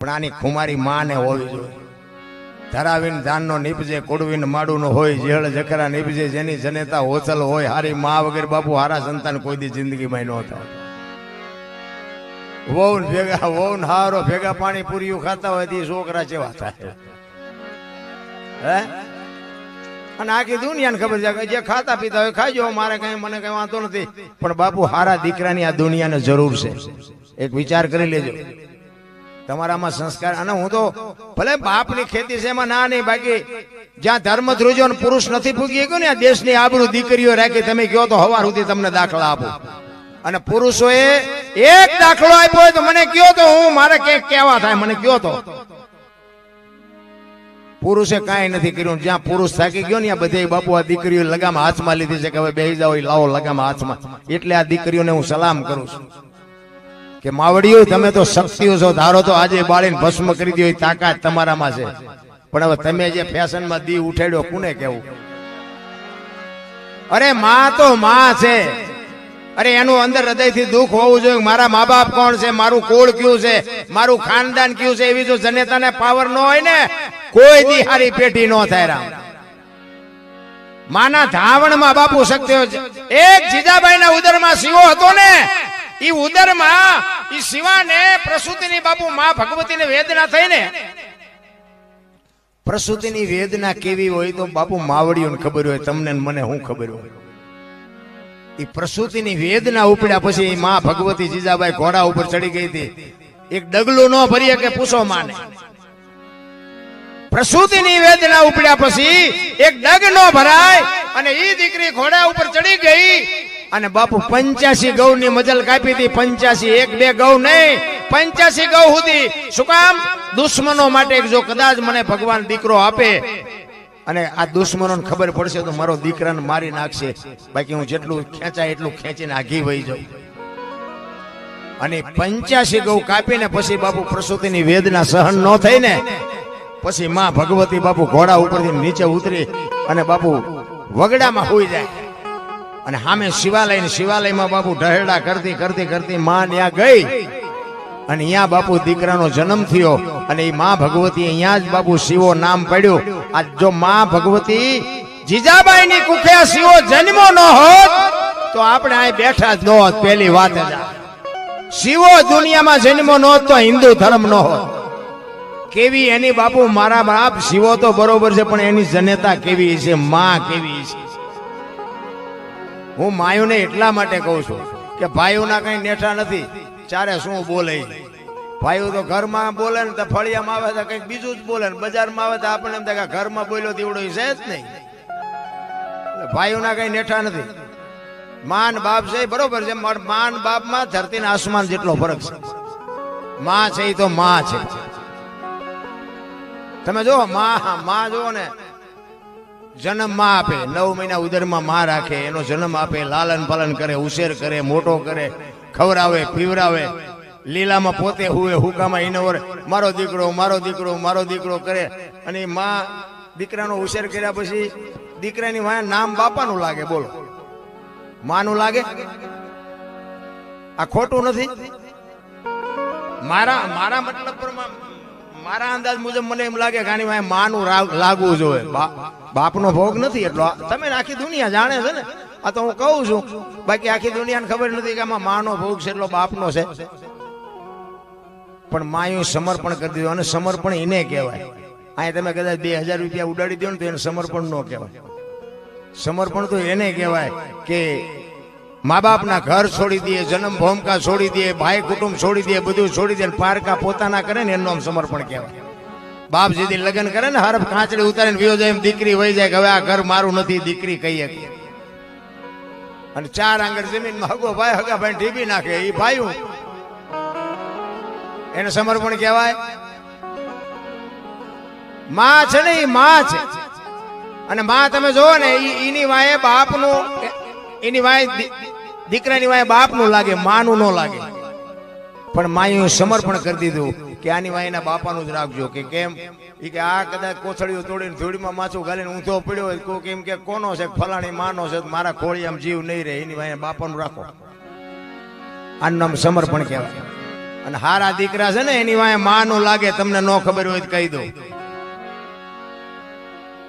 પણ આની ખુમારી માને હોવી જોઈએ. ધરાવીન ધાનનો નીપજે કુડવીન માડુનો હોય, જેળ, જખરા નીપજે, જેની જનેતા હોસલ હોય, હારી મા વગેરે બાપુ હારા સંતાન કોઈ દી જિંદગીમાં ન થાય વહુ ભેગા વહુ હારો ભેગા પાણી પૂરીયું ખાતા હોય તે છોકરા જેવા થાય. હે? અને આખી દુનિયાને ખબર છે જે ખાતા પીતા હોય ખાજો મારે કઈ, મને કઈ વાંધો નથી. પણ બાપુ હારા દીકરાની આ દુનિયાને જરૂર છે. એક વિચાર કરી લેજો. તમારામાં સંસ્કાર. અને હું તો ભલે બાપની ખેતી છે, એમાં ના નહીં બાકી. જ્યાં ધર્મ ધ્રુજો પુરુષ નથી પૂગી ગયો ને દેશની આબરૂ દીકરીઓ રાખી તમે કહો તો હવાર સુધી તમને દાખલા આપો. અને પુરુષોએ એક દાખલો આપ્યો હોય તો મને કયો તો હું, મારે ક્યાંક કેવા થાય, મને કયો તો. પુરુષે કાંઈ નથી કર્યું. જ્યાં પુરુષ થાકી ગયો ને આ બધે બાપુ આ દીકરીઓ લગામ હાથમાં લીધી છે કે હવે બે જાઓ લાવો લગામ હાથમાં. એટલે આ દીકરીઓને હું સલામ કરું છું. કે માવડીઓ, તમે તો શક્તિઓ છો. ધારો તો આજે બાળીને ભસ્મ કરી દો તાકાત તમારામાં છે. પણ હવે તમે જે ફેશનમાં દી ઉઠાડ્યો, કોને કેવું અરે માં તો માં છે. અરે એનું અંદર હૃદયથી દુઃખ હોવું જોઈએ મારા મા બાપ કોણ છે, મારું કોળ કયું છે, મારું ખાનદાન કયું છે એવી જો જનેતાને પાવર ન હોય ને, કોઈ દી હારી પેટી ન થાય રામ. માના ધાવણમાં બાપુ શક્તિઓ છે. એક જીજાબાઈના ઉદરમાં સિંહો હતો ને ઈ ઉદરમાં ઈ શિવાને પ્રસૂતિની બાપુ માં ભગવતીને વેદના થઈ પ્રસૂતિની વેદના કેવી હોય તો બાપુ માવડીઓને ખબર હોય, તમને મને શું ખબર હોય. એ પ્રસૂતિની વેદના ઉપડ્યા પછી માં ભગવતી જીજાબાઈ ઘોડા ઉપર ચડી ગઈ હતી. એક ડગલું ન ભરીએ કે પૂછો માને. પ્રસૂતિની વેદના ઉપડ્યા પછી એક ડગ નો ભરાય અને ઈ દીકરી ઘોડા ઉપર ચડી ગઈ. અને બાપુ પંચ્યાસી ગૌ ની મજલ કાપી હતી, પંચ્યાસી એક બે ગૌ નહીં, પંચ્યાસી ગૌ સુધી. શું કામ? દુશ્મનો માટે જો કદાચ મને ભગવાન દીકરો આપે, અને આ દુશ્મનોને ખબર પડશે તો મારો દીકરાને મારી નાખશે. બાકી હું જેટલું ખેંચાય એટલું ખેંચીને આઘી વહી જાઉં. અને પંચ્યાસી ગૌ કાપીને પછી બાપુ પ્રસૂતિની વેદના સહન ન થઈ ને પછી માં ભગવતી બાપુ ઘોડા ઉપરથી નીચે ઉતરી અને બાપુ વગડામાં હોઈ જાય. અને સામે શિવાલય શિવાલયમાં બાપુ ઢહેડા કરતી કરતી કરતી માં ત્યાં ગઈ. અને અહીંયા બાપુ દીકરાનો જન્મ થયો. અને એ માં ભગવતી અહીંયા જ બાપુ શિવો નામ પડ્યું. આ જો માં ભગવતી જીજાબાઈ ની કુખે શિવો જન્મો ન હોત, તો આપણે અહીં બેઠા જ ન હોત. પેલી વાત શિવો દુનિયામાં જન્મો ન હોત, તો હિન્દુ ધર્મ ન હોત. કેવી એની બાપુ મારા બાપ શિવો તો બરોબર છે, પણ એની જનેતા કેવી છે? માં કેવી છે? હું માયુને એટલા માટે કહું છું કે ભાઈઓના કઈ નેઠા નથી, ચારે શું બોલે. ભાઈઓ તો ઘરમાં બોલે ને તો ફળિયામાં આવે તો કંઈક બીજું જ બોલે ને બજારમાં આવે તો આપણને એમ થાય ઘરમાં બોલ્યો દીવડો છે જ નહીં. ભાઈઓના કઈ નેઠા નથી. માન બાપ છે બરોબર છે માન બાપમાં ધરતી આસમાન જેટલો ફરક છે. માં છે એ તો માં છે. તમે જો માં માં જો ને જન્મમાં આપે, નવ મહિના ઉદરમાં માં રાખે, એનો જન્મ આપે, લાલન પાલન કરે, ઉછેર કરે, મોટો કરે ખવરાવે પીવરાવે લીલામાં પોતે હુએ, હુકામાં ઇનવર મારો દીકરો મારો દીકરો મારો દીકરો કરે. અને માં દીકરાનો ઉછેર કર્યા પછી દીકરાની વાંહે નામ બાપાનું લાગે, બોલો. માનું લાગે? આ ખોટું નથી? મારા મારા મતલબ પ્રમાણે મારા અંદાજ મુજબ મને એમ લાગે કે આની માનું લાગવું જોઈએ. બાપ બાપનો ભોગ નથી એટલો. તમે આખી દુનિયા જાણે છે ને? આ તો હું કહું છું. બાકી આખી દુનિયાને ખબર નથી કે આમાં માનો ભોગ છે એટલો બાપનો છે. પણ માયું સમર્પણ કરી દીધું અને સમર્પણ એને કહેવાય. અહીં તમે કદાચ બે હજાર રૂપિયા ઉડાડી દો ને તો એને સમર્પણ ન કહેવાય. સમર્પણ તો એને કહેવાય કે મા બાપના ઘર છોડી દે જન્મ ભૂમિકા છોડી દે ભાઈ કુટુંબ છોડી દે બધું છોડી દે પારકા પોતાના કરે ને એનું નામ સમર્પણ કહેવાય. બાપ જેથી લગ્ન કરે ને, હરફ કાંચડી ઉતારીને વિયો જાય એમ દીકરી વહી જાય કે હવે આ ઘર મારું નથી, દીકરી કહીએ. અને ચાર આંગળ જમીનમાં હગો ભાઈ, હગા ભાઈ ઢીબી નાખે એ ભાઈ એને સમર્પણ કહેવાય. માં છે ને એ માં છે. અને માં તમે જોવો ને એની વાય બાપનું એની વાય દીકરાની વાય બાપનું લાગે, માનું ન લાગે. પણ માયું સમર્પણ કરી દીધું કે આની વાય એના બાપાનું જ રાખજો. કે કેમ? એ કે આ કદાચ કોથળીઓ તોડીને ધૂળીમાં માછું ગાલીને ઊંધો પડ્યો હોય કોઈ કેમ કે, કોનો છે? ફલાણી માનો છે, મારા ખોળી આમ જીવ નહીં રહે, એની વાય બાપાનું રાખો. આનું સમર્પણ કહેવાય. અને હારા દીકરા છે ને, એની વાંહે માનું લાગે, તમને ન ખબર હોય તો કહી દઉં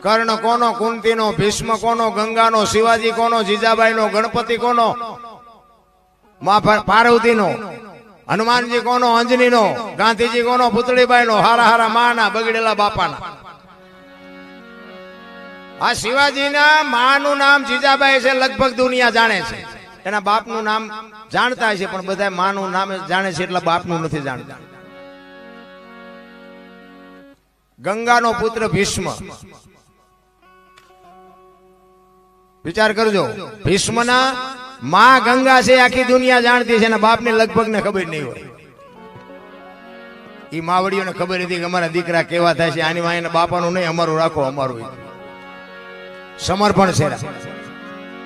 કર્ણ કોનો, કુંતીનો, ભીષ્મ કોનો, ગંગાનો, શિવાજી કોનો, જીજાબાઈનો, ગણપતિ કોનો, મા પાર્વતીનો, હનુમાનજી કોનો, અંજનીનો, ગાંધીજી કોનો, પુતળીબાઈનો, હારા હારા માના, બગડેલા બાપાના. આ શિવાજીના માનું નામ જીજાબાઈ છે, લગભગ દુનિયા જાણે છે. એના બાપનું નામ જાણતા છે પણ બધા માનું નામ જાણે છે, એટલે બાપનું નથી જાણતા. ગંગાનો પુત્ર ભીષ્મ. વિચાર કરજો. ભીષ્મના માં ગંગા છે, આખી દુનિયા જાણતી છે એના બાપને લગભગ ને ખબર નહીં હોય. એ માવડીઓને ખબર હતી કે અમારા દીકરા કેવા થાય છે, આની માં એના બાપાનું નહીં, અમારું રાખો, અમારું સમર્પણ છે.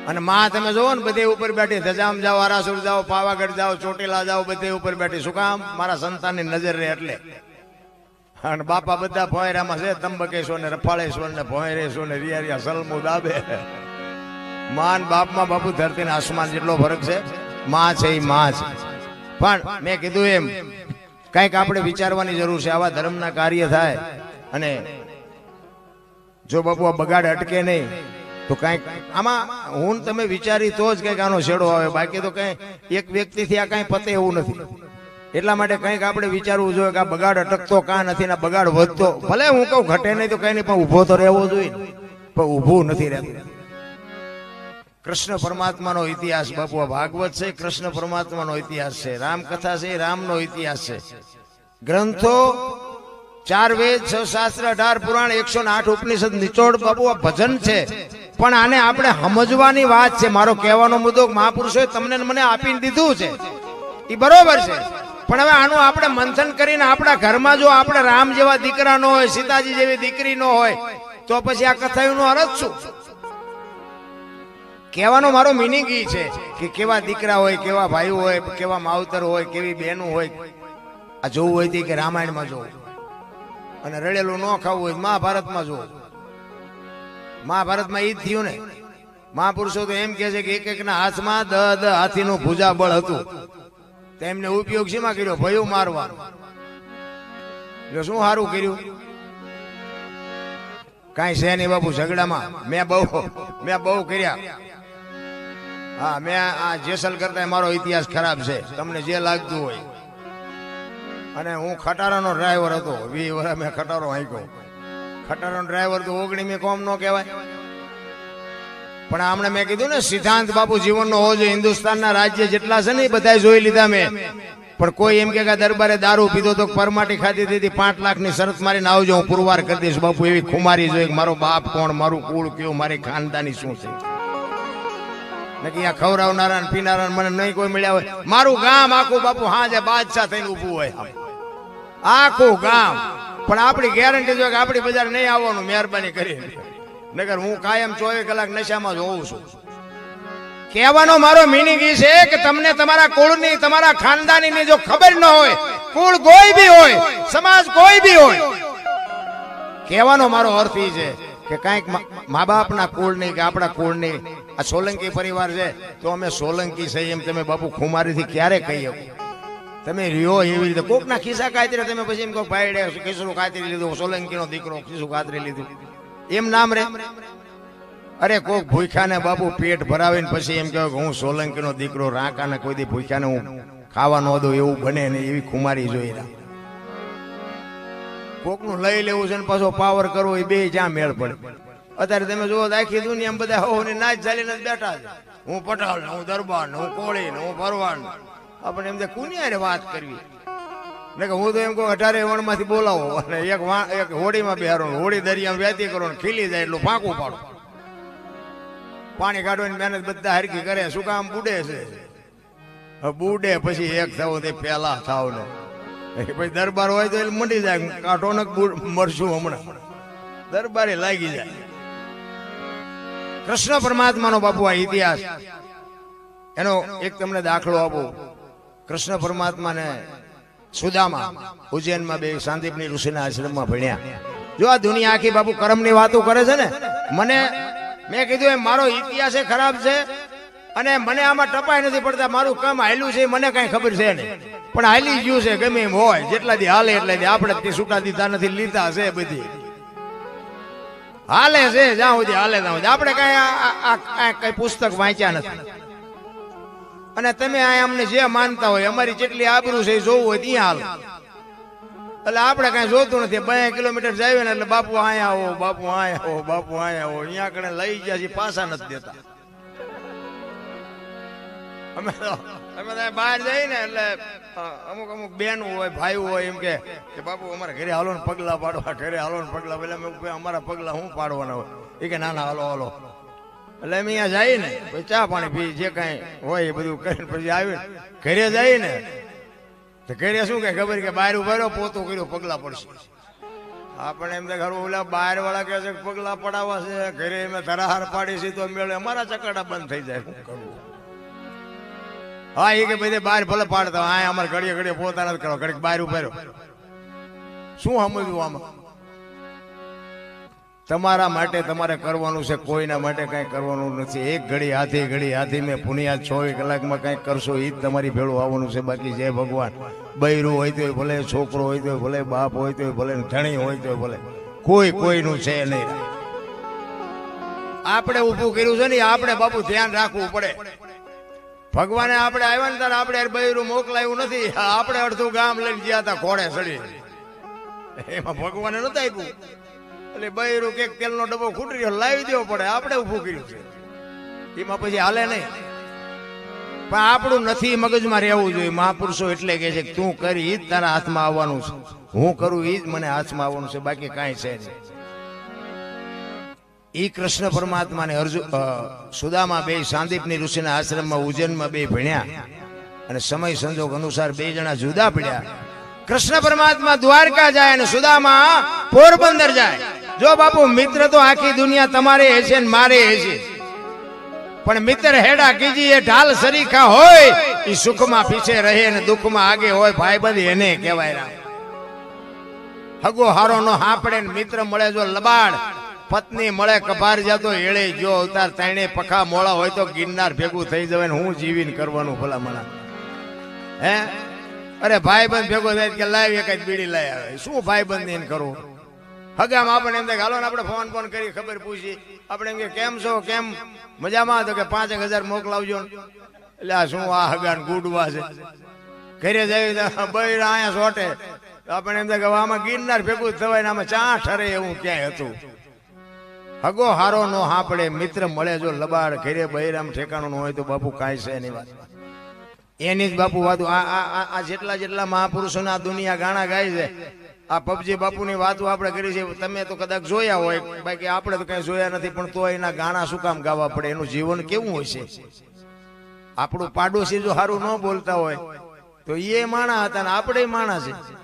અને માં તમે જોવો ને, બધે ઉપર બેઠી, ધજામ જાઓ, આરાસુર જાઓ, પાવાગઢ જાઓ, ચોટીલા જાઓ, બધે ઉપર બેઠી. શું કામ? મારા સંતાનની નજર રહે એટલે. અને બાપા બધા ભોયરામાં છે તંબકેશ્વર ને રફાળેશ્વર ને ભોયરેશ્વર ને રિયા સલમુ, દાબે. માન બાપમાં બાપુ ધરતી આસમાન જેટલો ફરક છે, માં છે એ માં છે પણ મેં કીધું એમ, કંઈક આપણે વિચારવાની જરૂર છે, આવા ધર્મના કાર્ય થાય અને જો બાપુ આ બગાડ અટકે નહીં, તો કંઈક આમાં હું તમે વિચારી તો જ કંઈક આનો છેડો આવે. બાકી તો કઈ એક વ્યક્તિથી આ કઈ પતે એવું નથી. એટલા માટે કંઈક આપણે વિચારવું જોઈએ કે આ બગાડ અટકતો કા નથી ને બગાડ વધતો. ભલે હું કહું ઘટે નહીં તો કઈ નહીં, પણ ઊભો તો રહેવો જોઈએ. પણ ઊભું નથી રહેતું. કૃષ્ણ પરમાત્માનો ઇતિહાસ બાપુ ભાગવત છે, કૃષ્ણ પરમાત્માનો ઇતિહાસ છે, રામકથા છે રામનો ઇતિહાસ છે. ગ્રંથો, ચાર વેદ, છ શાસ્ત્ર, અઢાર પુરાણ, એકસો આઠ ઉપનિષદ, નિચોડ બાબુ આ ભજન છે. પણ આને આપણે સમજવાની વાત છે. મારો કહેવાનો મુદ્દો મહાપુરુષોએ તમને મને આપીને દીધું છે. એ બરોબર છે. પણ હવે આનું આપણે મંથન કરીને આપણા ઘરમાં જો આપણે રામ જેવા દીકરા ન હોય, સીતાજી જેવી દીકરી ન હોય, તો પછી આ કથાનો અર્થ શું? કહેવાનો મારો મિનિંગ ઈ છે કે કેવા દીકરા હોય, કેવા ભાઈઓ હોય, કેવા માવતર હોય, કેવી બહેનો હોય, આ જોવું હોય તે કે રામાયણમાં જોવું. અને રડેલું ન ખાવું હોય મહાભારતમાં જોવું. મહાભારતમાં એ જ થયું ને. મહાપુરુષો તો એમ કે છે કે એક એકના હાથમાં દ દ હાથીનું ભૂજા બળ હતું. તેમને ઉપયોગ શેમાં કર્યો? ભયું મારવા જો શું સારું કર્યું? કાંઈ છે નહીં બાપુ ઝઘડામાં. મેં બહુ મેં બહુ કર્યા. હા, મેં આ જેસલ કરતા મારો ઇતિહાસ ખરાબ છે. તમને જે લાગતું હોય. અને હું ખટારાનો ડ્રાઈવર હતો. વી વર્ષ મેં ખટારો હાંક્યો. ખટારાનો ડ્રાઈવર તો ઓગણી મેં કોમ નો કહેવાય. પણ હમણાં મેં કીધું ને, સિદ્ધાંત બાપુ જીવનનો હોવો જોઈએ. હિન્દુસ્તાનના રાજ્ય જેટલા છે ને, એ બધા જોઈ લીધા મેં. પણ કોઈ એમ કે દરબારે દારૂ પીધો તો પરમાટી ખાધી દીધી, પાંચ લાખની શરત મારીને આવજો, હું પુરવાર કરી દઈશ બાપુ. એવી ખુમારી જોઈએ મારો બાપ કોણ, મારું કુળ કયું, મારી ખાનદાની શું છે? નકી આ ખવડાવનારા ને પીનારા મને નહીં કોઈ મળ્યા હોય. મારું ગામ આખું બાપુ હાજે બાદશાહ થઈને ઊભું હોય આખું ગામ. પણ આપણી ગેરંટી જો કે આપણી બજાર નહીં આવવાનું, મહેરબાની કરી નગર હું કાયમ ચોવીસ કલાક નશામાં જ હોઉં છું. કહેવાનો મારો મિનિંગ એ છે કે તમને તમારા કુળની, તમારા ખાનદાનીની જો ખબર ન હોય, કુળ કોઈ બી હોય, સમાજ કોઈ બી હોય. કહેવાનો મારો અર્થ એ છે કે કાંઈક મા- બાપના કુળની કે આપણા કુળની આ સોલંકી પરિવાર છે, તો અમે સોલંકી છે એમ તમે બાપુ ખુમારીથી ક્યારે કહી તમે રહ્યો એવી રીતે. કોકના ખિસ્સા કાતરે તમે પછી એમ કહો, ભાઈડે ખિસ્સું કાતરી લીધું, સોલંકીનો દીકરો ખિસ્સું કાતરી લીધું. એમ નામ રે. અરે કોક ભૂખ્યાને બાપુ પેટ ભરાવીને પછી એમ કહેવાય કે હું સોલંકીનો દીકરો રાંકાને કોઈ દી ભૂખ્યાને હું ખાવા ન દઉં, એવું બને ને એવી ખુમારી જોઈ રહ્યા. કોકનું લઈ લેવું છે ને પાછો પાવર કરવો એ બે જ્યાં મેળ પડે. અત્યારે તમે જુઓ આખી દુનિયામાં બધા હો ને નાચ ચાલીને બેઠા છે. હું પટાલ હું દરબાર, હું કોળી, હું ભરવાડ. આપણે એમ કુની હારે વાત કરવી. ને કે હું તો એમ કહું, અઢારે વણમાંથી બોલાવો. અને એક એક હોડીમાં બેહારો હોડી દરિયામાં વ્યાતી કરો ને ખીલી જાય એટલું ફાંકું પાડો. પાણી કાઢવાની મહેનત બધા હરકી કરે, શું કામ બુડે છે? બુડે પછી એક થવું તે પેલા થાવ ને પછી દરબાર હોય તો એટલે મંડી જાય કાઢો ને મરશું હમણાં. દરબારે લાગી જાય. કૃષ્ણ પરમાત્માનો બાપુ આ ઇતિહાસ. એનો એક તમને દાખલો આપો. કૃષ્ણ પરમાત્માને સુદામા, ઉજ્જૈનમાં બે સાંદીપની ઋષિના આશ્રમમાં ભણ્યા. જો આ દુનિયા આખી બાપુ કર્મની વાતો કરે છે ને, મને, મેં કીધું એમ, મારો ઇતિહાસ એ ખરાબ છે અને મને આમાં ટપાઈ નથી પડતા, મારું કામ હાલ્યું છે મને કઈ ખબર છે નહીં. પણ હાલી ગયું છે, ગમે એમ હોય જેટલા દી હાલે એટલા દી આપણે છૂટા દીધા નથી, લીધા છે બધી. હાલે છે, જ્યાં સુધી હાલે ત્યાં સુધી. આપણે કઈ કઈ પુસ્તક વાંચ્યા નથી. અને તમે આ અમને જે માનતા હોય, અમારી જેટલી આબરૂ છે જોવું હોય ત્યાં હાલ. એટલે આપણે કઈ જોતું નથી. બે કિલોમીટર જાય ને એટલે બાપુ આયા આવો, બાપુ આયા આવો, બાપુ આયા આવો. અહીંયા કણે લઈ ગયા છે પાછા નથી દેતા. અમે તો અમે બહાર જઈએ ને એટલે અમુક અમુક બેન હોય, ભાઈ હોય એમ કે બાપુ, અમારે ઘરે હાલો ને પગલા પાડવા, ઘરે હાલો ને પગલા. પેલા મેં અમારા પગલા શું પાડવાના હોય? એ કે, ના ના, હાલો હાલો. એટલે અમે અહીંયા જઈએ ને, પછી ચા પાણી પી, જે કાંઈ હોય એ બધું કરીને પછી આવીને ઘરે જઈએ ને, તો ઘરે શું કે ખબર કે બહાર ઊભા રહ્યો પોતું કર્યું, પગલા પડશે. આપણે એમ ખરું, ઓલા બહાર વાળા કહે છે પગલા પડાવવા છે, ઘરે અમે ધરાહાર પાડી છે તો મેળે અમારા ચકડા બંધ થઈ જાય, શું કરવું? હા, એ કે ભાઈ બહાર ભલે પાડતા હા, અમારે ઘડીએ ઘડીએ પોતા નથી કરો ઘડીક બહાર ઉભેરો શું સમજવું આમાં? તમારા માટે તમારે કરવાનું છે, કોઈના માટે કાંઈ કરવાનું નથી. એક ઘડી હાથી ઘડી હાથી મેં પુનિયા છ કલાકમાં કાંઈક કરશો એ જ તમારી ભેળું આવવાનું છે. બાકી જય ભગવાન. બૈરું હોય તો ભલે, છોકરો હોય તો ભલે, બાપ હોય તોય ભલે ધણી હોય તોય ભલે. કોઈ કોઈનું છે નહીં. આપણે ઊભું કર્યું છે ને આપણે બાપુ ધ્યાન રાખવું પડે. ભગવાને આપણે આવ્યા ને ત્યારે આપણે બૈરું મોકલાયું નથી. આપણે અડધું ગામ લઈને ગયા હતા ઘોડે સડી એમાં ભગવાને નતા આપ્યું. એટલે બૈરું કે તેલનો ડબ્બો ખૂટી રહ્યો, લાવી દેવો પડે. આપણે ઊભું કર્યું છે. એમાં પછી હાલે નહીં. પણ આપણું નથી મગજમાં રહેવું જોઈએ. મહાપુરુષો એટલે કે છે તું કરી તારા હાથમાં આવવાનું છે. હું કરું એ જ મને હાથમાં આવવાનું છે. બાકી કાંઈ છે નહીં. ઈ કૃષ્ણ પરમાત્માને અર્જુન અ, સુદામા બે સાંદીપની ઋષિના આશ્રમમાં ઉજ્જૈનમાં બે ભણ્યા અને સમય સંજોગ અનુસાર બે જણા જુદા પડ્યા. કૃષ્ણ પરમાત્મા દ્વારકા જાય અને સુદામા પોરબંદર જાય. જો બાપુ મિત્ર તો આખી દુનિયા તમારે હશે ને મારે હશે. પણ મિત્ર હેડા કીજી એ ઢાલ સરીખા હોય એ સુખમાં પીછે રહે ને દુઃખમાં આગે હોય ભાઈબંધ એને કહેવાય હગો હારો નો હાંપડે મિત્ર મળે જો લબાડ. પત્ની મળે કભાર જતો એળે જો અવતાર તાણે પખા મોળા હોય તો ગિરનાર ભેગું થઈ જવાય ને હું જીવીને કરવાનું ભલા મણા હે? અરે ભાઈ બંધ ભેગો થાય કે લાવી એક જ બીડી લઈ આવે. શું ભાઈ બંધ એને કરવું હગામ આપણે એમ હાલો ને આપણે ફોન ફોન કરી ખબર પૂછી. આપણે એમ કે, કેમ છો? કેમ? મજામાં તો કે પાંચ એક હજાર મોકલાવજો. એટલે આ શું આ હગાન ગુડવા છે? ઘરે જઈ બૈરા, અહીંયા સોટે આપણે એમ થાય કે આમાં ગિરનાર ભેગું થવાય ને આમાં ચા ઠરે એવું ક્યાંય હતું. હગો હારો નો હાંપડે મિત્ર મળે જો લબાડ, ઘેરે બહેરામ ઠેકાણું હોય તો બાપુ કાંઈ છે એની વાત. એની જ બાપુ વાતો, આ- આ જેટલા જેટલા મહાપુરુષોના દુનિયા ગાણા ગાય છે, આ પબજી બાપુની વાતો આપણે કરી છે, તમે તો કદાચ જોયા હોય, બાકી આપણે તો કઈ જોયા નથી, પણ તો એના ગાણા શું કામ ગાવા પડે, એનું જીવન કેવું હોય છે? આપણું પાડોશી જો સારું ન બોલતા હોય, તો એ માણા હતા ને આપણે માણા છે.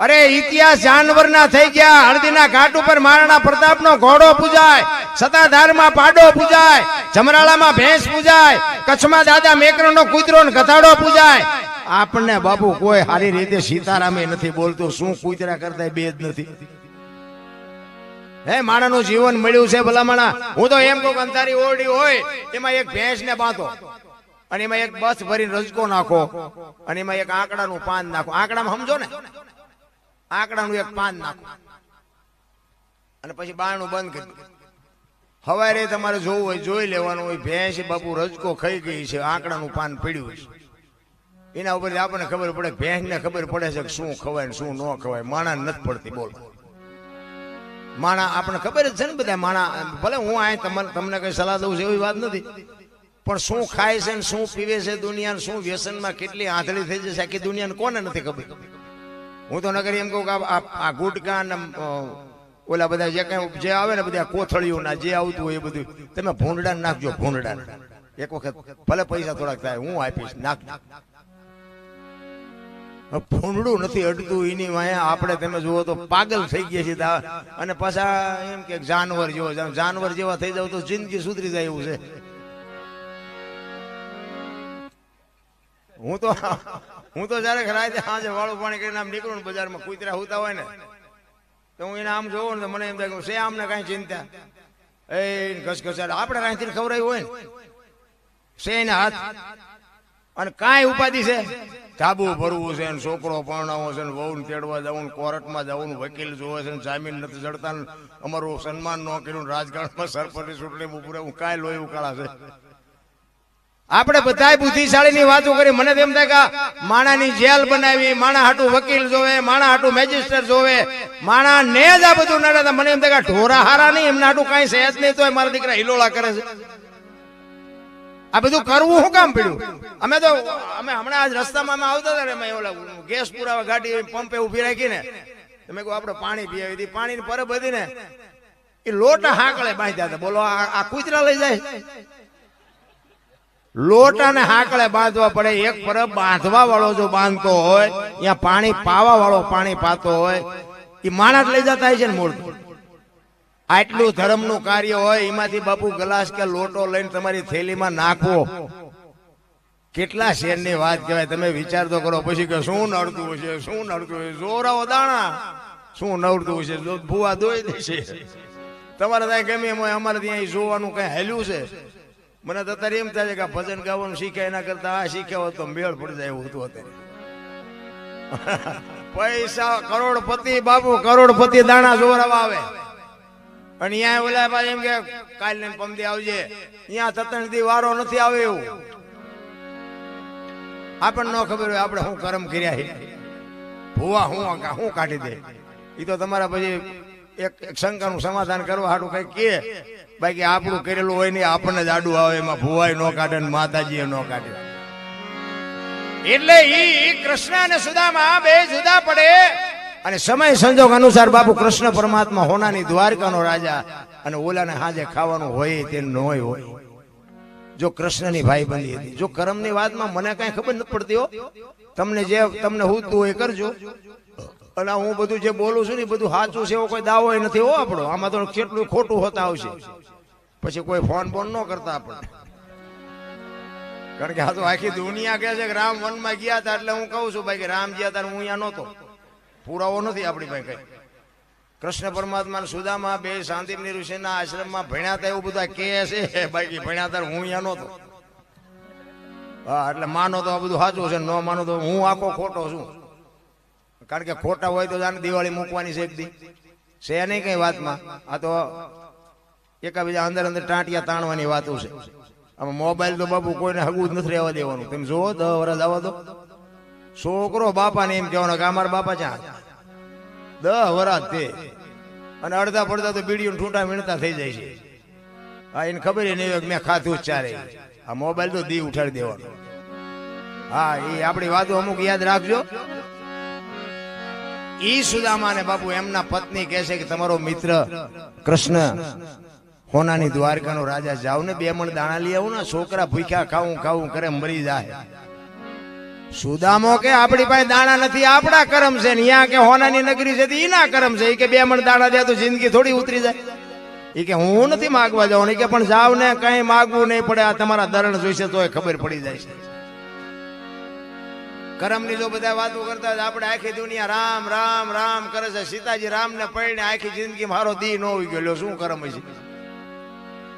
અરે ઇતિહાસ જાનવરના થઈ ગયા. હળદીના ઘાટ ઉપર મહારાણા પ્રતાપનો ઘોડો પૂજાય. સતાધારમાં પાડો પૂજાય. જમરાળામાં ભેંસ પૂજાય. કચ્છમાં દાદા કૂતરો ને ગધાડો પૂજાય. આપણને બાપુ કોઈ સારી રીતે સીતારામે નથી બોલતો. શું કૂતરા કરતા બે જ નથી? હે, માણાનું જીવન મળ્યું છે ભલામણા. હું તો એમ કહું અંધારી ઓરડી હોય, એમાં એક ભેંસ ને બાંધો. અને એમાં એક બસ ભરીને રજકો નાખો. અને એમાં એક આંકડાનું પાન નાખો. આંકડામાં સમજો ને. આંકડાનું એક પાન નાખો. અને પછી બારણું બંધ કરી. હવારે તમારે જોવું હોય, જોઈ લેવાનું હોય, ભેંસ, બાપુ રજકો ખાઈ ગઈ છે, આંકડાનું પાન પડ્યું છે. એના ઉપરથી આપણને ખબર પડે ભેંસને ખબર પડે છે કે શું ખવાય ને શું ન ખવાય. માણા નથી પડતી, બોલ. માણા, આપણને ખબર જ છે ને બધા માણા, ભલે હું આ તમને તમને કઈ સલાહ દઉં છું એવી વાત નથી. પણ શું ખાય છે ને શું પીવે છે દુનિયા શું વ્યસનમાં કેટલી આંધળી થઈ જશે, આખી દુનિયાને કોને નથી ખબર? હું તો નગર એમ કહું કે આ- ગુટકા ને ઓલા બધા જે કઈ જે આવે ને બધા કોથળીઓના, જે આવતું હોય એ બધું, તમે ભૂંડડા નાખજો ભૂંડડા એક વખત ભલે પૈસા થોડાક થાય, હું આપીશ નાખ ભૂંડડું નથી અડતું, એની વાંહે આપણે તમે જુઓ તો પાગલ થઈ ગયા છે તા- અને પાછા એમ કે જાનવર જાવ જાનવર જેવા થઈ જાવ તો જિંદગી સુધરી જાય એવું છે. હું તો હું તો જયારે રાતે સાંજે વાળું પાણી કરીને આમ નીકળું બજારમાં કુતરા હોતા હોય ને, તો હું એને આમ જોઉં ને તો મને એમ થાય શે આમને કાંઈ ચિંતા? એ ઘસઘસાટ, આપણે કાંઈથી ખવડાવ્યું હોય ને? છે એને હાથ? અને કાંઈ ઉપાધિ છે? ધાબુ ભરવું છે ને છોકરો પરણાવો છે ને વહુ તેડવા જવું કોર્ટમાં જવું વકીલ જોવે છે ને જામીન નથી જડતા અમારું સન્માન ન કર્યું રાજકારણમાં સરપંચની ચૂંટણી ઉપરે હું કાંઈ લોહી ઉકાળા છે. આપણે બધાય બુદ્ધિશાળી ની વાતો કરી. મને એમ થાય કે માણાની જેલ બનાવી માણા હાટું વકીલ જોવે માણા હાટું મેજિસ્ટર જોવે માણા ને જ આ બધું નડે મને એમ થાય કે ઢોરા હારા નહીં એમના હાટું કઈ છે જ નહીં તો મારા દીકરા હિલોળા કરે છે. આ બધું કરવું શું કામ પડ્યું? અમે તો અમે હમણાં આજ રસ્તામાં અમે આવતા હતા ને અમે ઓલા ગેસ પુરાવા ગાડી પંપે ઊભી રાખીને. તમે કહો આપણે પાણી પીવી હતી પાણીની પરબ હતી ને. એ લોટ હાકળે બાંધ્યા હતા. બોલો આ આ કૂતરા લઈ જાય. લોટાને હાકડે બાંધવા પડે. એક પરબ બાંધવા વાળો જો બાંધતો હોય ત્યાં પાણી પાવા વાળો પાણી પાતો હોય એ માણસ લઈ જતા હોય છે ને મૂળ આટલું ધર્મનું કાર્ય હોય, એમાંથી બાપુ ગ્લાસ કે લોટો લઈને તમારી થેલીમાં નાખવો. કેટલા શેરની વાત કહેવાય? તમે વિચાર તો કરો. પછી કે શું નડતું હશે? શું નડતું હશે? જોરાઓ દાણા. શું નડતું હશે? ભૂવા દોઈ દેશે. તમારે ત્યાં ગમે અમારે ત્યાં જોવાનું કઈ હેલ્યું છે. મને તો અત્યારે એમ થાય છે કે ભજન ગાવાનું શીખે એના કરતા આ શીખ્યા હોત તો મેળ પડી જાય એવું હતું અત્યારે. પૈસા કરોડપતિ બાપુ, કરોડપતિ દાણા જોરાવા આવે. અને અહીંયા ઓલા પાછા એમ કે કાલ ને પમદી આવજે. અહીંયા તતણ દી વારો નથી આવે એવું. આપણને ન ખબર હોય આપણે શું કર્મ કર્યા ભૂવા હું હું કાઢી દે. એ તો તમારા પછી એક શંકાનું સમાધાન કરવા હાટું કઈ કે. બાકી આપણું કરેલું હોય ને આપણને જ આડું આવે એમાં ભુવાય નો કાઢે ને માતાજી નો કાઢે. એટલે ઈ કૃષ્ણ અને સુદામા બે જુદા પડે. અને સમય સંજોગ અનુસાર બાપુ કૃષ્ણ પરમાત્મા હોનાની દ્વારકાનો રાજા અને ઓલાને હાજે ખાવાનું હોય તે ન હોય. જો કૃષ્ણની ભાઈબંધી હતી. જો કર્મની વાતમાં મને કાંઈ ખબર નથી પડતી હો. તમને જે તમને હોય એ કરજો. અને હું બધું જે બોલું છું ને બધું સાચું છે એવો કોઈ દાવો નથી. હો આપણો. આમાં તો કેટલું ખોટું હોતા આવશે. પછી કોઈ ફોન બોન ન કરતા આપણને. કારણ કે આ તો આખી દુનિયા કહે છે કે રામ વનમાં ગયા હતા એટલે હું કહું છું ભાઈ કે રામ ગયા હતા હું અહીંયા નહોતો. પુરાવો નથી આપણી પાસે કઈ. કૃષ્ણ પરમાત્મા સુદામા બે શાંતિ ઋષિના આશ્રમમાં ભણ્યા હતા એવું બધા કે છે. બાકી ભણ્યા હતા હું અહીંયા નહોતો. હા, એટલે માનો તો આ બધું સાચું છે, ન માનો તો હું આખો ખોટો છું. કારણ કે ખોટા હોય તો જાણે દિવાળી મૂકવાની છે એક દી. છે નહીં કઈ વાતમાં. આ તો એકાબીજા અંદર અંદર ટાંટિયા તાણવાની વાતો છે. આમાં મોબાઈલ તો બાપુ કોઈને હગું જ નથી રહેવા દેવાનું. તમે જુઓ દસ વર્ષ આવવા દો. છોકરો બાપાને એમ કહેવાનો કે અમારા બાપા ચા દસ વરસ તે. અને અડધા પડધા તો બીડીઓ ઠૂંટા મીણતા થઈ જાય છે. હા, એને ખબર નહીં હોય કે મેં ખાધું જ ચારે. આ મોબાઈલ તો દી ઉઠાડી દેવાનો. હા, એ આપણી વાતો અમુક યાદ રાખજો. ઈ સુદામા ને બાપુ એમના પત્ની કહે છે કે તમારો મિત્ર કૃષ્ણ હોનાની દ્વારકાનો રાજા જાવ ને બે મણ દાણા લઈ આવું ને, છોકરા ભૂખ્યા ખાવું ખાવું કરે, મરી જાય. સુદામો કે આપણી પાસે દાણા નથી, આપણા કરમ છે ને અહીંયા કે હોનાની નગરી છે એના કરમ છે એ કે બે મણ દાણા દે તો જિંદગી થોડી ઉતરી જાય. એ કે હું નથી માગવા ઈ કે પણ જાવ ને, કઈ માગવું નહીં પડે, આ તમારા દરણ જોઈશે તો ખબર પડી જાય છે. કરમની જો બધા વાતો કરતા હોય આપણે આખી દુનિયા રામ રામ રામ કરે છે. સીતાજી રામ ને પડીને આખી જિંદગી મારો દી ન હોઈ ગયો. શું કરમ હશે?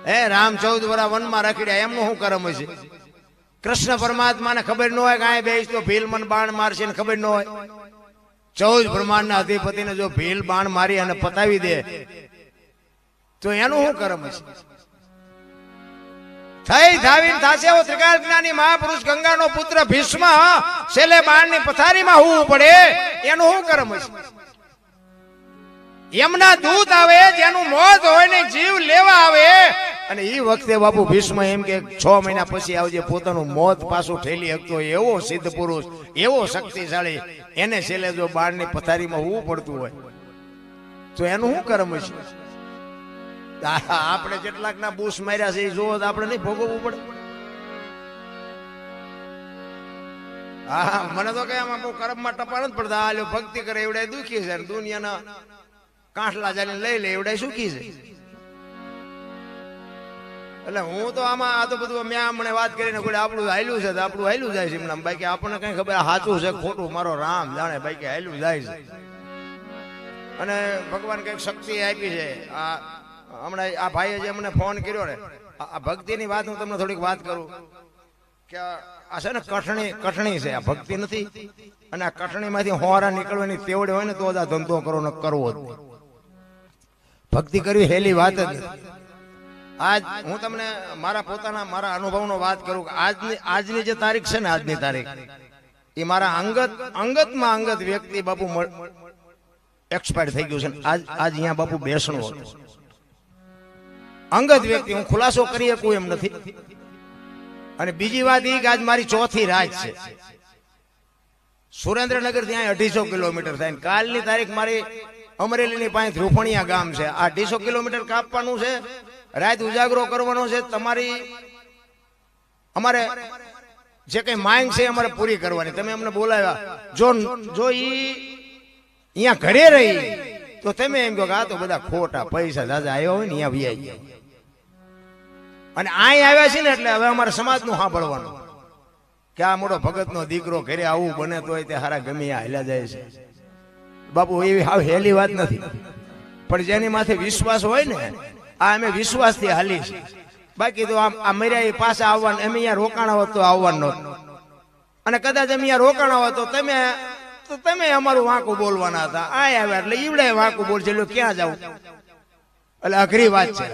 હે, રામ ચૌદ વરા વનમાં રખડ્યા, એમનું શું કરમ હશે? કૃષ્ણ પરમાત્માને ખબર ન હોય કે આ બેસ તો ભીલ મન બાણ મારશે ને ખબર ન હોય. ચૌદ બ્રહ્માંડના અધિપતિને જો ભીલ બાણ મારી અને પતાવી દે, તો એનું શું કરમ હશે? થઈ ધાવીને થાશે એવો ત્રિકાળ મહાપુરુષ ગંગાનો પુત્ર ભીષ્મ છેલ્લે બાણની પથારીમાં હોવું પડે. એનું શું કરમ હશે? એમના આવે, જેનું મોત હોય ને જીવ લેવા આવે. અને એ વખતે બાપુ ભીષ્મ એમ કે, છ મહિના પછી આવજે, પોતાનું મોત પાછું ઠેલી શકતો એવો સિદ્ધ પુરુષ, એવો શક્તિશાળી. એને છેલ્લે જો બાણની પથારીમાં હોવું પડતું હોય, તો એનું શું કરમ આ- આપણે કેટલાક ના બૂસ માર્યા છે, એ જોવો આપણે નહીં ભોગવવું પડે. હા મને તો કઈ આમાં બહુ કર્મમાં ટપા નથી પડતા. આ ભક્તિ કરે એવડે દુખી છે દુનિયાના કાંઠલા જાને લઈ લે એવડે સુખી છે. એટલે હું તો આમાં આ તો બધું મેં હમણે વાત કરીને કોઈ આપણું હાલ્યું છે તો આપણું હાલ્યું જાય છે. એમના બાકી આપણને કઈ ખબર સાચું છે ખોટું, મારો રામ જાણે બાકી હાલ્યું જાય છે. અને ભગવાન કંઈક શક્તિ આપી છે. આ હમણાં આ ભાઈએ જે મને ફોન કર્યો ને આ ભક્તિની વાત હું તમને થોડીક વાત કરું કે આ છે ને કઠણી કઠણી છે આ ભક્તિ નથી અને આ કઠણીમાંથી હોરા નીકળવાની તેવડે હોય ને તો જ આ ધંધો કરો ને કરવો ભક્તિ કરવી હેલી વાત જ આજ હું તમને મારા પોતાના મારા અનુભવનો વાત કરું આજની આજની જે તારીખ છે ને આજની તારીખ એ મારા અંગત અંગતમાં અંગત વ્યક્તિ બાપુ એક્સપાયર થઈ ગયું છે આજ આજ અહીંયા બાપુ બેસણું હતું અંગત વ્યક્તિ, હું ખુલાસો કરી શકું એમ નથી. અને બીજી વાત એ કે આજ મારી ચોથી રાત છે. સુરેન્દ્રનગર ત્યાં અઢીસો કિલોમીટર થાય. કાલની તારીખ મારી અમરેલીની પાસે રૂપણિયા ગામ છે. આ અઢીસો કિલોમીટર કાપવાનું છે, રાત ઉજાગરો કરવાનો છે. તમારી, અમારે જે કઈ માંગ છે અમારે પૂરી કરવાની. તમે અમને બોલાવ્યા. જો જો ઈ અહીંયા ઘરે રહી, તો તમે એમ કહો કે આ તો બધા ખોટા પૈસા દાદા આવ્યો હોય ને, અહીંયા વ્યાઈ ગયા. અને અહીં આવ્યા છે ને એટલે હવે અમારે સમાજનું સાંભળવાનું. કે આ મોટો ભગતનો દીકરો ઘરે આવું બને તો તે હારા ગમે હાલ્યા જાય છે. બાપુ, એવી હાવ હેલી વાત નથી. પણ જેની માથે વિશ્વાસ હોય ને, આ અમે વિશ્વાસથી હાલી છે. બાકી તો આમ આ મર્યા પાછા આવવાનું અમે અહીંયા રોકાણ હોત તો આવવાનું અને કદાચ અમે અહીંયા રોકાણ હોત તો તમે તો તમે અમારું વાંકું બોલવાના હતા. આ આવ્યા એટલે ઈવડે વાંકું બોલશે, એટલે ક્યાં જાવ એટલે અઘરી વાત છે.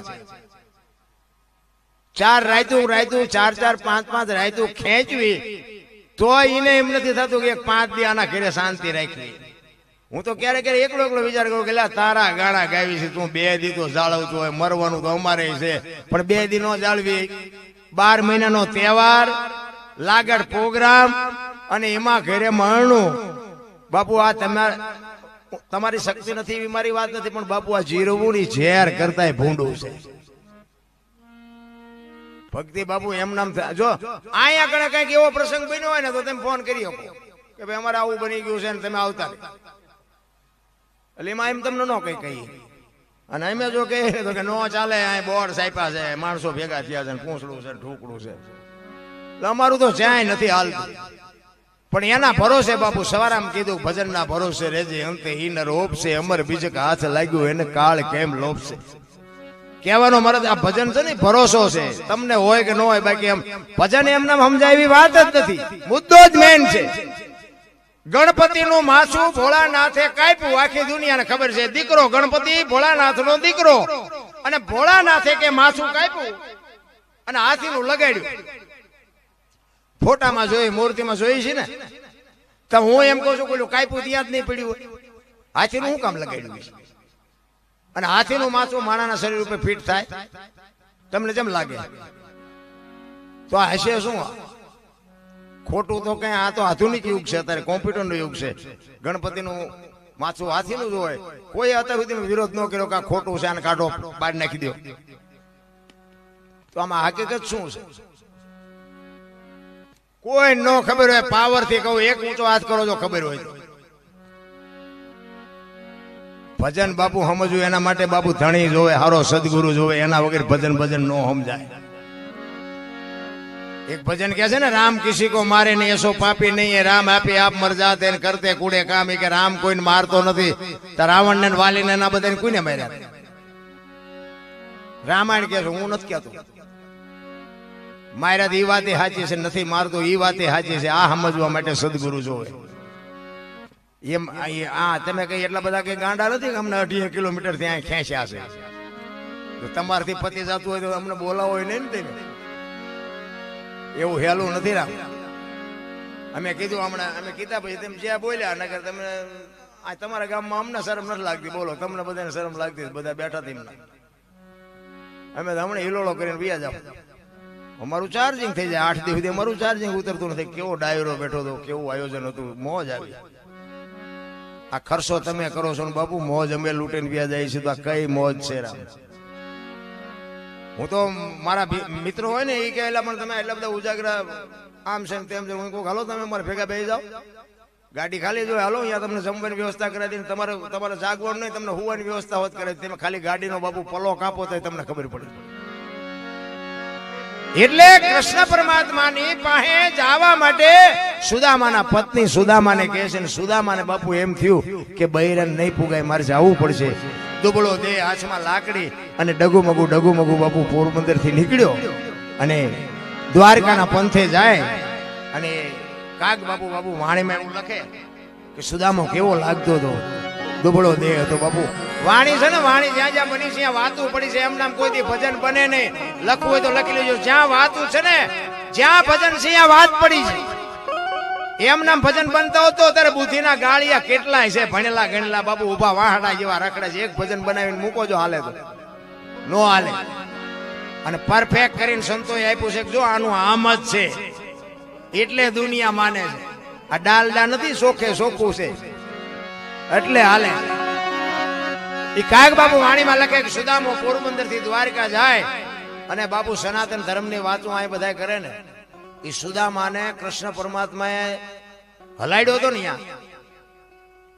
ચાર રાયતું રાયતું, ચાર ચાર, પાંચ પાંચ રાયતું ખેંચવી, તો એને એમ નથી થતું કે પાંચ દી આના ઘેરે શાંતિ રાખવી. હું તો ક્યારેક ક્યારેક એકલો એકલો વિચાર કરું કે તારા ગાણા ગાવી છે, તું બે દી તો જાળવતું હોય મરવાનું તો અમારે છે. પણ બે દી નો જાળવી. બાર મહિનાનો તહેવાર, લાગડ પ્રોગ્રામ, અને એમાં ઘરે મળનું બાપુ, આ તમાર તમારી શક્તિ નથી, એવી મારી વાત નથી, પણ બાપુ, આ જીરવું ની ઝેર કરતા ભૂંડું છે. ભક્તિ બાપુ એમ નામ જો, અહીંયા કણે કંઈક એવો પ્રસંગ બન્યો હોય ને તો તમે ફોન કરી શકો. કે ભાઈ અમારે આવું બની ગયું છે ને તમે આવતા. એટલે એમાં એમ તમને ન કઈ કહીએ. અને અમે જો કહીએ તો કે નો ચાલે અહીં બોર્ડ સાઈપા છે, માણસો ભેગા થયા છે ને પૂંછડું છે ને છે. અમારું તો જ્યાંય નથી હાલતું. પણ એના ભરોસે બાપુ સવારામ કીધું, ભજનના ભરોસે રેજે અંતે હિનર ઓપશે અમર બીજક હાથ લાગ્યું, એને કાળ કેમ લોપશે? કહેવાનો મારે આ ભજન છે ને, ભરોસો છે. તમને હોય કે ન હોય, બાકી એમ ભજન એમને સમજાય એવી વાત જ નથી. મુદ્દો જ મેન છે. ગણપતિનું માસું ભોળાનાથે કાપ્યું. આખી દુનિયાને ખબર છે. દીકરો ગણપતિ, ભોળાનાથનો દીકરો. અને ભોળાનાથે કે માસું કાપ્યું અને હાથીનું લગાડ્યું. ફોટામાં જોઈ, મૂર્તિમાં જોઈ છે ને? તો હું એમ કહું છું કોઈ કાપ્યું ત્યાં જ નહીં પડ્યું હાથીનું શું કામ લગાડ્યું છે? અને હાથીનું માથું માણાના શરીર ઉપર ફિટ થાય, તમને જેમ લાગે. તો આ હશે શું? ખોટું તો કઈ, આ તો આધુનિક યુગ છે, અત્યારે કોમ્પ્યુટરનો યુગ છે. ગણપતિનું માથું હાથીનું જ હોય. કોઈ અત્યાર સુધી વિરોધ ન કર્યો કે આ ખોટું છે, આને કાઢો બહાર નાખી દો. તો આમાં હકીકત શું છે? કોઈ ન ખબર હોય પાવરથી કહું, એક ઊંચો હાથ કરો જો ખબર હોય ભજન બાપુ સમજવું, એના માટે બાપુ ધણી જોવે, હારો સદગુરુ જોવે, એના વગર ભજન ભજન નો સમજાય. એક ભજન કે છે ને, રામ કિસી કો મારે નહીં, એસો પાપી નહીં એ રામ આપી આપ મરજા તેને કરતે કુડે કામ. એ કે, રામ કોઈને મારતો નથી. તો રાવણ ને વાલી ને ના બધાને કોઈને માર્યા? રામાયણ કે હું નથી કહેતો. માર્યા ઈ વાતે સાચી છે, નથી મારતો એ વાતે સાચી છે. આ સમજવા માટે સદગુરુ જોવે. એમ આ- તમે કઈ એટલા બધા કઈ ગાંડા નથી અમને અઢી કિલોમીટર ત્યાં ખેંચ્યા છે? તો તમારથી પતિ જતું હોય તો અમને બોલાવો હોય નહીં ને એવું હેલું નથી રામ અમે કીધું હમણાં અમે કીધા પછી તેમ જ્યાં બોલ્યા નગર તમને આ તમારા ગામમાં અમને શરમ નથી લાગતી. બોલો તમને બધાને શરમ લાગતી બધા બેઠા હતી અમે તો હમણાં હિલોળો કરીને વ્યા જાવ અમારું ચાર્જિંગ થઈ જાય. આઠ દિવસ સુધી અમારું ચાર્જિંગ ઉતરતું નથી. કેવો ડાયરો બેઠો હતો કેવું આયોજન હતું. મોજ આવી. આ ખર્ચો તમે કરો છો ને બાપુ, મોજ અમે લૂંટીને વ્યા જાય છે તો આ કઈ મોજ છે રામ? હું તો મારા મિત્રો હોય ને, એ કે એટલે પણ તમે એટલા બધા ઉજાગરા આમ છે તેમ છે. હું કહું, હાલો, તમે મારા ભેગા બેસી જાઓ. ગાડી ખાલી જો હાલો, અહીંયા તમને જમવાની વ્યવસ્થા કરાવી દઈને તમારે તમારે જાગવાનું નહીં, તમને હોવાની વ્યવસ્થા હોત કરે તમે ખાલી ગાડીનો બાપુ પલો કાપો તો તમને ખબર પડે. એટલે કૃષ્ણ પરમાત્માની પાસે જવા માટે સુદામાના પત્ની સુદામાને કહે છે સુદામાને બાપુ એમ થયું કે બૈરન નહીં પુગાય, મારે જવું પડશે. દુબળો દેહ હાથમાં લાકડી અને ડગુમગુ ડગુમગુ બાપુ પોરબંદરથી નીકળ્યો અને દ્વારકાના પંથે જાય અને કાગ બાપુ બાપુ વાણીમાં એવું લખે કે, સુદામો કેવો લાગતો હતો? દુબળો દેહ હતો બાપુ. વાણી છે ને, વાણી જ્યાં જ્યાં બની છે, ત્યાં વાતું પડી છે. એમ નામ કોઈ દી ભજન બને નહીં. લખવું હોય તો લખી લેજો. જ્યાં વાતું છે ને, જ્યાં ભજન છે, ત્યાં વાત પડી છે. એમ નામ ભજન બનતો હતો ત્યારે બુદ્ધિના ગાળિયા કેટલાય છે? ભણેલા ગણેલા બાપુ ઊભા વાહડા જેવા રખડે છે. એક ભજન બનાવીને મૂકો જો હાલે તો. નો હાલે. અને પરફેક્ટ કરીને સંતોએ આપ્યું છે જો આનું આમ જ છે. એટલે દુનિયા માને છે. આ ડાલડા નથી સોખે સોખું છે. એટલે હાલે. એ કાયક બાપુ વાણીમાં લખે કે સુદામો પોરબંદરથી દ્વારકા જાય અને બાપુ સનાતન ધર્મની વાતો આ બધા કરે ને. એ સુદામાને કૃષ્ણ પરમાત્માએ હલાડ્યો હતો ને અહીંયા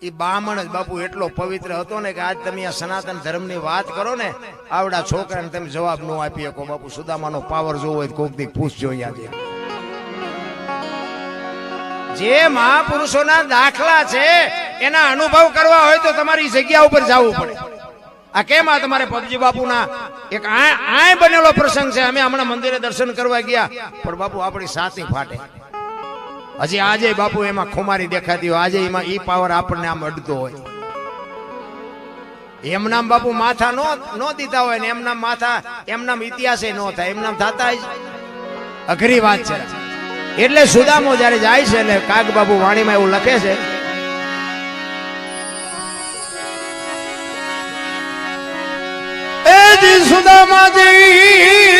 એ બામણ જ બાપુ એટલો પવિત્ર હતો ને કે આજ તમે આ સનાતન ધર્મની વાત કરો ને, આવડા છોકરાને તમે જવાબ ન આપી શકો. બાપુ સુદામાનો પાવર જોવો હોય કોક દી પૂછજો અહીંયા જે મહાપુરુષોના દાખલા છે એના અનુભવ કરવા હોય તો તમારી જગ્યા ઉપર જવું પડે. આ કેમ આ તમારે પબજી બાપુના એક આય બનેલો પ્રસંગ છે. અમે હમણાં મંદિરે દર્શન કરવા ગયા, પણ બાપુ આપણી સાથી ફાટે. હજી આજે બાપુ એમાં ખુમારી દેખાતી હોય. આજે એમાં ઈ પાવર આપણને આમ અડતો હોય. એમ નામ બાપુ માથા નો નો દીધા હોય ને એમ નામ માથા, એમ નામ ઇતિહાસે નો થાય. એમ નામ થતા અઘરી વાત છે. એટલે સુદામો જ્યારે જાય છે એટલે કાગ બાપુ વાણીમાં એવું લખે છે સુદામાજી